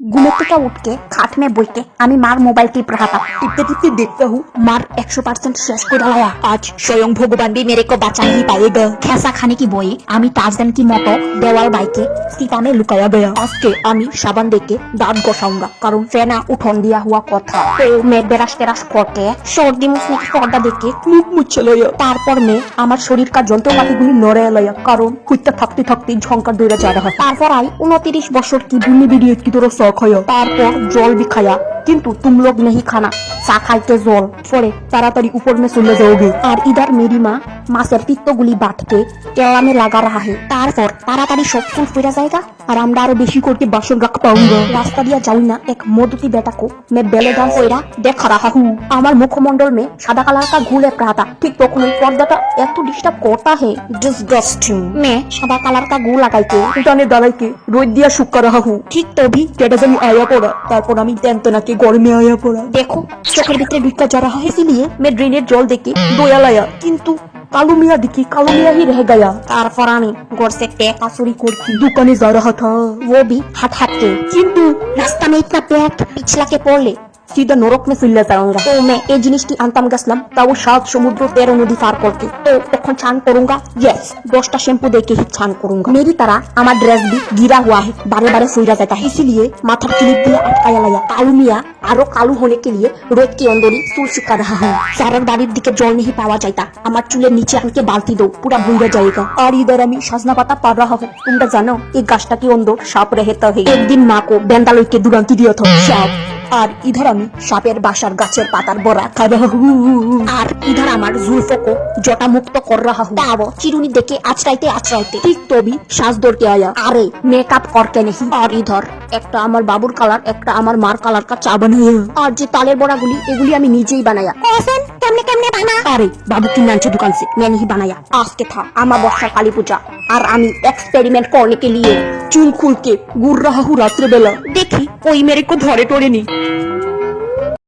घुले टिका उठ के खाट আমি মার মোবাইল টিপ रहा था টিপতে টিপতে দেখতে হু মার একশো পার্সেন্ট শেষ করে লায়া আজ স্বয়ং ভগবান মেরে কো বাঁচাই बचा ही पाएगा খেসা খানে কি বই আমি টার্জান কি মতো দেওয়াল বাইকে সিতানে লুকায়া গয়া আজকে আমি সাবান দেখে দাঁত গসাউঙ্গা কারণ ফেনা উঠন দিয়া হুয়া কথা। তো মে বেরাস টেরাস করতে সর্দি মুখ পর্দা দেখে মুখ মুছে লয়া। তারপর মে আমার শরীর কা যন্ত্রপাতিগুলি নড়ে লয়া কারণ কুইতে থাকতে থাকতে ঝঙ্কার দৌড়ে যাওয়া হয় তারপর আই উনত্রিশ বছর কি ভূমি ভিডিও কি দূর শখ হয় তারপর জল বি খায়া কিন্তু লোগ নেহি খানা। চা খাইতে জল, পরে তাড়াতাড়ি উপর মে চলে যাওগে। আর ইদার মেরি মা মাছের পিত্তগুলি বাঁধতে কেলামে লাগা রাহা। হে তারপর তাড়াতাড়ি সব ফুল ফিরা জায়গা আর আমরা আরও বেশি করতে বাসন রাখ পাউঙ্গা রাস্তা দিয়া যাই না এক মদতি বেটাকো মে বেলে গান কইরা দেখা রাহা হু। আমার মুখমন্ডল মে সাদা কালার কা ঘুলে প্রাতা। ঠিক তখন ওই পর্দাটা এত ডিস্টার্ব করতা হে ডিসগাস্টিং মে সাদা কালার কা ঘু লাগাইতে। জানে দাঁড়াইকে রোদ দিয়া শুক্কা রাহা হু। ঠিক তবি কেটা জানি আয়া পড়া। তারপর আমি ত্যান্তনাকে গরমে আয়া পড়া। দেখো চোখের ভিতরে ভিক্ষা যারা হয় সিলিয়ে মে ড্রেনের জল দেখে দয়ালায়া কিন্তু কালু মিয়া দেখি কালু मिया ही रह गया তারপর আমি घर से टेका चोरी करके दुकाने जा रहा था वो भी हाथ हाथ के কিন্তু রাস্তা में इतना पैक पिछला के पड़ले সিধা নরক মে ফিল্লে যাওয়াঙ্গা তো মে এই জিনিসটি আনতাম গেছিলাম তাও সাত সমুদ্র তেরো নদী পার করতে তো তখন ছান করুঙ্গা ইয়েস দশটা শ্যাম্পু দেখে হি ছান করুঙ্গা মেরি তারা আমার ড্রেস দি গিরা হুয়া হে বারে বারে ফুইরা যেতা হে ইসিলিয়ে মাথার ক্লিপ দিয়ে আটকায়া লাগা কালু মিয়া আরও কালু হোনে কে লিয়ে রোদ কি অন্দরি চুল শুকা রাহা হয় সারার দাড়ির দিকে জল নিহি পাওয়া যাইতা আমার চুলের নিচে আনকে বালতি দো পুরা ভুইরা যাইগা আর ইদার আমি সাজনা পাতা পার রাহা হো তোমরা জানো এই গাছটা কি অন্দর সাপ রেহেতা হে একদিন মাকো বেন্দালইকে দুরান্তি দিয়ে দিয়ত সাপ আর ইধার আমি সাপের বাসার গাছের পাতার বড়া আর ইধার আমার জুলফকো জটা মুক্ত কর রাহা হু। তাও চিরুনি দেখে আচড়াইতে আচড়াইতে ঠিক তবি শ্বাস ধরতে আয়া। আরে মেকআপ করকে নেহি। আর ইধর একটা আমার বাবুর কালার একটা আমার মার কালার কা চা বানাইয়া। আর যে তালের বড়াগুলি এগুলি আমি নিজেই বানায়া কেমনে কেমনে বানা আরে বাবু কিনে আনছে দোকান से मैं नहीं बनाया আজকে था আমার বর্ষা কালী পূজা আর আমি एक्सपेरिमेंट करने के लिए चूल खुल के घूर रहा हूँ रात्रि बेला देखी कोई मेरे को धरे टोरे नहीं